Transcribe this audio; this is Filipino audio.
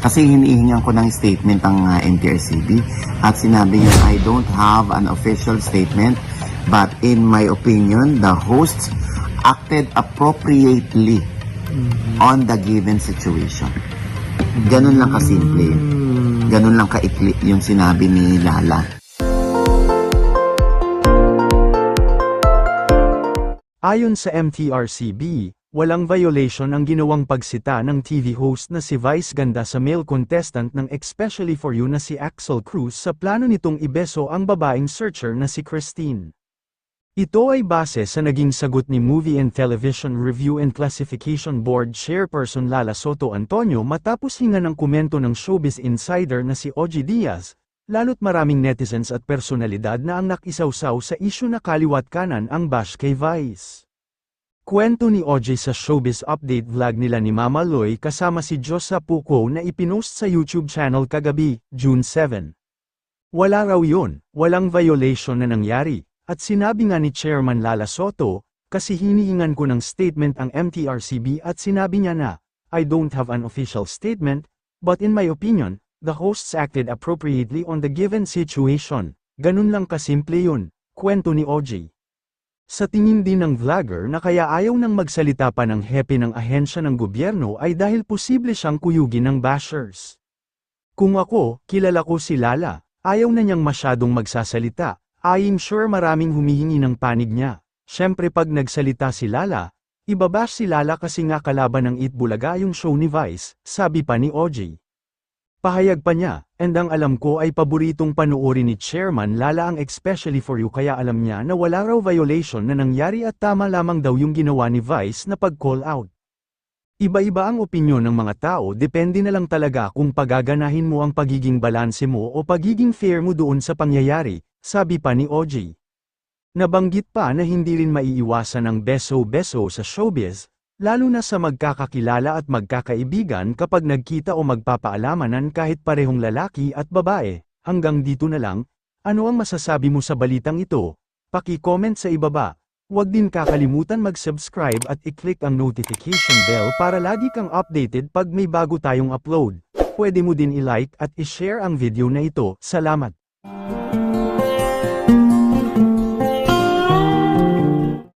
Kasi hinihingan ko ng statement ang uh, NTRCB at sinabi niya, I don't have an official statement but in my opinion, the hosts acted appropriately on the given situation. Ganun lang kasimple. Ganun lang kaikli yung sinabi ni Lala. Ayon sa MTRCB, walang violation ang ginawang pagsita ng TV host na si Vice Ganda sa male contestant ng Especially For You na si Axel Cruz sa plano nitong ibeso ang babaeng searcher na si Christine. Ito ay base sa naging sagot ni Movie and Television Review and Classification Board Chairperson Lala Soto Antonio matapos hinga ng komento ng showbiz insider na si Oji Diaz, lalo't maraming netizens at personalidad na ang nakisawsaw sa isyu na kaliwat kanan ang bash kay Vice. Kwento ni OJ sa showbiz update vlog nila ni Mama Loy kasama si Josa Puko na ipinost sa YouTube channel kagabi, June 7. Wala raw yun, walang violation na nangyari, at sinabi nga ni Chairman Lala Soto, kasi hinihingan ko ng statement ang MTRCB at sinabi niya na, I don't have an official statement, but in my opinion, the hosts acted appropriately on the given situation. Ganun lang kasimple yun, kwento ni OJ. Sa tingin din ng vlogger na kaya ayaw nang magsalita pa ng hepe ng ahensya ng gobyerno ay dahil posible siyang kuyugin ng bashers. Kung ako, kilala ko si Lala, ayaw na niyang masyadong magsasalita, I'm sure maraming humihingi ng panig niya. Siyempre pag nagsalita si Lala, ibabash si Lala kasi nga kalaban ng Itbulaga yung show ni Vice, sabi pa ni OJ. Pahayag pa niya, and ang alam ko ay paboritong panuorin ni Chairman Lala ang especially for you kaya alam niya na wala raw violation na nangyari at tama lamang daw yung ginawa ni Vice na pag-call out. Iba-iba ang opinyon ng mga tao depende na lang talaga kung pagaganahin mo ang pagiging balanse mo o pagiging fair mo doon sa pangyayari, sabi pa ni OJ. Nabanggit pa na hindi rin maiiwasan ang beso-beso sa showbiz, lalo na sa magkakakilala at magkakaibigan kapag nagkita o magpapaalamanan kahit parehong lalaki at babae. Hanggang dito na lang, ano ang masasabi mo sa balitang ito? Paki-comment sa ibaba. Huwag din kakalimutan mag-subscribe at i-click ang notification bell para lagi kang updated pag may bago tayong upload. Pwede mo din i-like at i-share ang video na ito. Salamat!